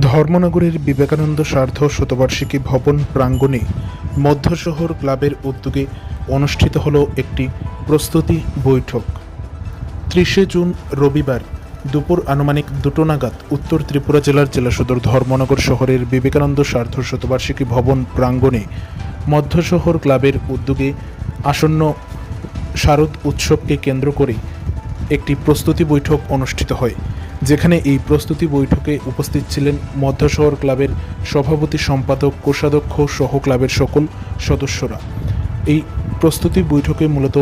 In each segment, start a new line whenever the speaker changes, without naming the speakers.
ধর্মনগরের বিবেকানন্দ সার্ধ শতবার্ষিকী ভবন প্রাঙ্গণে মধ্য শহর ক্লাবের উদ্যোগে অনুষ্ঠিত হলো একটি প্রস্তুতি বৈঠক। ত্রিশে জুন রবিবার দুপুর আনুমানিক দুটো নাগাদ উত্তর ত্রিপুরা জেলার জেলা সদর ধর্মনগর শহরের বিবেকানন্দ সার্ধ শতবার্ষিকী ভবন প্রাঙ্গণে মধ্য শহর ক্লাবের উদ্যোগে আসন্ন শারদ উৎসবকে কেন্দ্র করে একটি প্রস্তুতি বৈঠক অনুষ্ঠিত হয়। যেখানে এই প্রস্তুতি বৈঠকে উপস্থিত ছিলেন মধ্য শহর ক্লাবের সভাপতি সম্পাদক, কোষাধ্যক্ষ সহ ক্লাবের সকল সদস্যরা। এই প্রস্তুতি বৈঠকে মূলত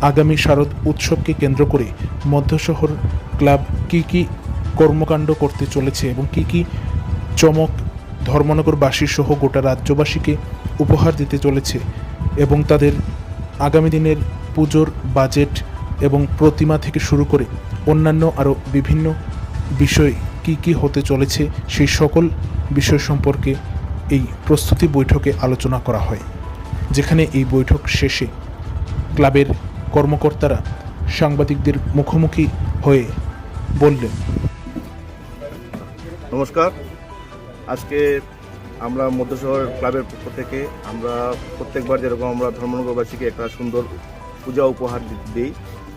আগামী শারদ উৎসবকে কেন্দ্র করে মধ্য শহর ক্লাব কী কী কর্মকাণ্ড করতে চলেছে এবং কী কী চমক ধর্মনগরবাসী সহ গোটা রাজ্যবাসীকে উপহার দিতে চলেছে এবং তাদের আগামী দিনের পুজোর বাজেট এবং প্রতিমা থেকে শুরু করে অন্যান্য আরও বিভিন্ন বিষয় কি কি হতে চলেছে, সেই সকল বিষয় সম্পর্কে এই প্রস্তুতি বৈঠকে আলোচনা করা হয়, যেখানে এই বৈঠক শেষে ক্লাবের কর্মকর্তারা সাংবাদিকদের মুখোমুখি হয়ে বললেন।
নমস্কার। আজকে আমরা মধ্য শহর ক্লাবের পক্ষ থেকে আমরা প্রত্যেকবার যেরকম আমরা ধর্মনগরবাসীকে একটা সুন্দর পূজা উপহার দিই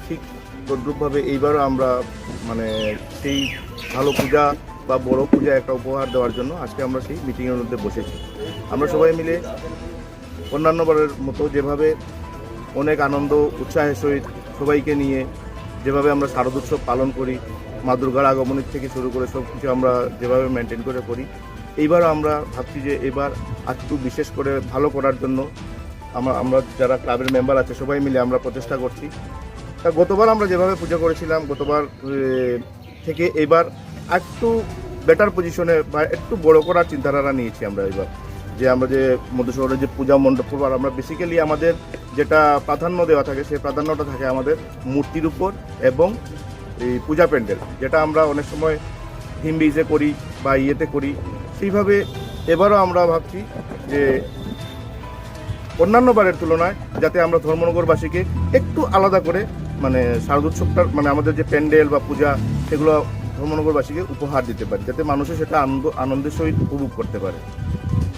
ঠিক তদ্রূপভাবে এইবারও আমরা মানে সেই ভালো পূজা বা বড় পূজা একটা উপহার দেওয়ার জন্য আজকে আমরা সেই মিটিংয়ের মধ্যে বসেছি। আমরা সবাই মিলে অন্যান্যবারের মতো যেভাবে অনেক আনন্দ, উৎসাহের সহিত সবাইকে নিয়ে যেভাবে আমরা শারদোৎসব পালন করি, মা দুর্গার আগমনের থেকে শুরু করে সব কিছু আমরা যেভাবে মেনটেন করে করি, এইবারও আমরা ভাবছি যে এবার একটু বিশেষ করে ভালো করার জন্য আমরা আমরা যারা ক্লাবের মেম্বার আছে সবাই মিলে আমরা প্রচেষ্টা করছি। তা গতবার আমরা যেভাবে পুজো করেছিলাম, গতবার থেকে এবার একটু বেটার পজিশনে বা একটু বড় করার চিন্তাধারা নিয়েছি আমরা এবার। যে আমরা যে মধ্য শহরের যে পূজা মণ্ডপ করব আমরা বেসিক্যালি আমাদের যেটা প্রাধান্য দেওয়া থাকে, সেই প্রাধান্যটা থাকে আমাদের মূর্তির উপর এবং এই পূজা প্যান্ডেল, যেটা আমরা অনেক সময় থিম বেজে করি বা ইয়েতে করি। সেইভাবে এবারও আমরা ভাবছি যে অন্যান্য বারের তুলনায় যাতে আমরা ধর্মনগরবাসীকে একটু আলাদা করে মানে শারদোৎসবটার মানে আমাদের যে প্যান্ডেল বা পূজা, সেগুলো ধর্মনগরবাসীকে উপহার দিতে পারি, যাতে মানুষের সেটা আনন্দ, আনন্দের সহিত উপভোগ করতে পারে।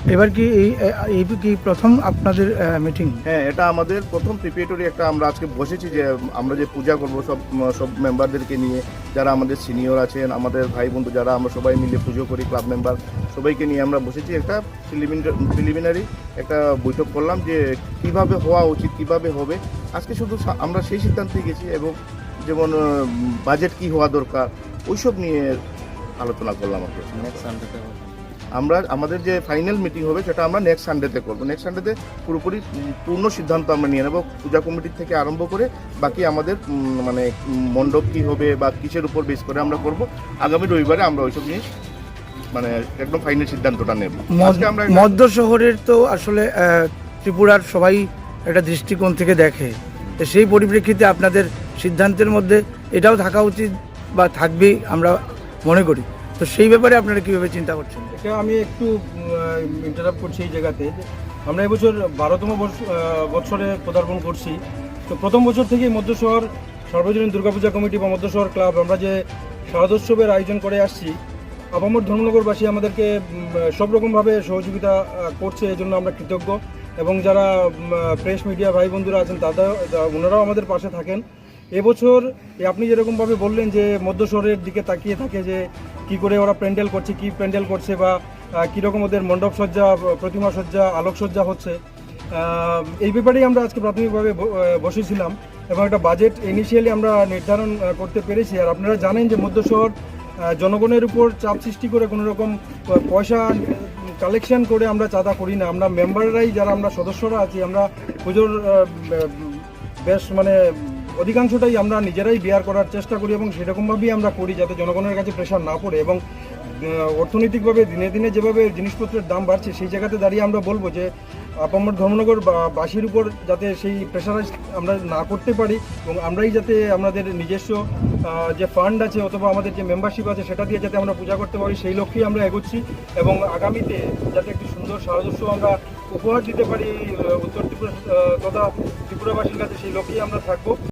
এবার কি এই এই কি প্রথম আপনাদের মিটিং
হ্যাঁ এটা আমাদের প্রথম প্রিপারেটরি একটা আমরা আজকে বসেছি যে আমরা যে পূজা করব সব সব মেম্বারদেরকে নিয়ে যারা আমাদের সিনিয়র আছেন আমাদের ভাই বন্ধু যারা আমরা সবাই মিলে পুজো করি ক্লাব মেম্বার সবাইকে নিয়ে আমরা বসেছি একটা প্রিলিমিনারি একটা বৈঠক করলাম যে কীভাবে হওয়া উচিত কীভাবে হবে। আজকে শুধু আমরা সেই সিদ্ধান্তে গেছি এবং যেমন বাজেট কি হওয়া দরকার ওইসব নিয়ে আলোচনা করলাম আর কি আমরা আমাদের যে ফাইনাল মিটিং হবে সেটা আমরা নেক্সট সানডেতে করব। নেক্সট সানডেতে পুরোপুরি পূর্ণ সিদ্ধান্ত আমরা নিয়ে নেব। পূজা কমিটির থেকে আরম্ভ করে বাকি আমাদের মানে মণ্ডপ কী হবে বা কিসের উপর বেস করে আমরা করব আগামী রবিবারে আমরা ওইসব নিয়ে মানে একদম ফাইনাল সিদ্ধান্তটা নেব। আজকে আমরা
মধ্য শহরের তো আসলে ত্রিপুরার সবাই একটা দৃষ্টিকোণ থেকে দেখে। তো সেই পরিপ্রেক্ষিতে আপনাদের সিদ্ধান্তের মধ্যে এটাও থাকা উচিত বা থাকবেই আমরা মনে করি। তো সেই ব্যাপারে আপনারা কীভাবে চিন্তা করছেন?
এটা আমি একটু ইন্টারাপ্ট করছি এই জায়গাতে। আমরা এবছর বারোতম বৎসরে পদার্পণ করছি। তো প্রথম বছর থেকেই মধ্য শহর সর্বজনীন দুর্গাপূজা কমিটি বা মধ্য শহর ক্লাব, আমরা যে শারদোৎসবের আয়োজন করে আসছি, আপামর ধর্মনগরবাসী আমাদেরকে সব রকমভাবে সহযোগিতা করছে, এজন্য আমরা কৃতজ্ঞ। এবং যারা প্রেস মিডিয়া ভাই বন্ধুরা আছেন, তাদের ওনারাও আমাদের পাশে থাকেন। এবছর আপনি যেরকমভাবে বললেন যে মধ্য শহরের দিকে তাকিয়ে থাকে যে কি করে ওরা প্যান্ডেল করছে, কি প্যান্ডেল করছে বা কীরকম ওদের মণ্ডপ সজ্জা প্রতিমা সজ্জা আলোকসজ্জা হচ্ছে এই ব্যাপারেই আমরা আজকে প্রাথমিকভাবে বসেছিলাম এবং একটা বাজেট ইনিশিয়ালি আমরা নির্ধারণ করতে পেরেছি। আর আপনারা জানেন যে মধ্য শহর জনগণের উপর চাপ সৃষ্টি করে কোনো রকম পয়সা কালেকশন করে আমরা চাঁদা করি না। আমরা মেম্বাররাই যারা আমরা সদস্যরা আছি, আমরা পুজোর বেশ মানে অধিকাংশটাই আমরা নিজেরাই বেয়ার করার চেষ্টা করি এবং সেরকমভাবেই আমরা করি যাতে জনগণের কাছে প্রেশার না পড়ে এবং অর্থনৈতিকভাবে দিনে দিনে যেভাবে জিনিসপত্রের দাম বাড়ছে সেই জায়গাতে দাঁড়িয়ে আমরা বলব যে, আপামর ধর্মনগর বাসীর উপর যাতে সেই প্রেশারাইজ আমরা না করতে পারি এবং আমরাই যাতে আমাদের নিজস্ব যে ফান্ড আছে অথবা আমাদের যে মেম্বারশিপ আছে সেটা দিয়ে যাতে আমরা পূজা করতে পারি সেই লক্ষ্যেই আমরা এগোচ্ছি এবং আগামীতে যাতে একটি সুন্দর শারদোৎসব আমরা উপহার দিতে পারি উত্তর ত্রিপুরা তথা ত্রিপুরাবাসীর কাছে সেই লক্ষ্যেই আমরা থাকব।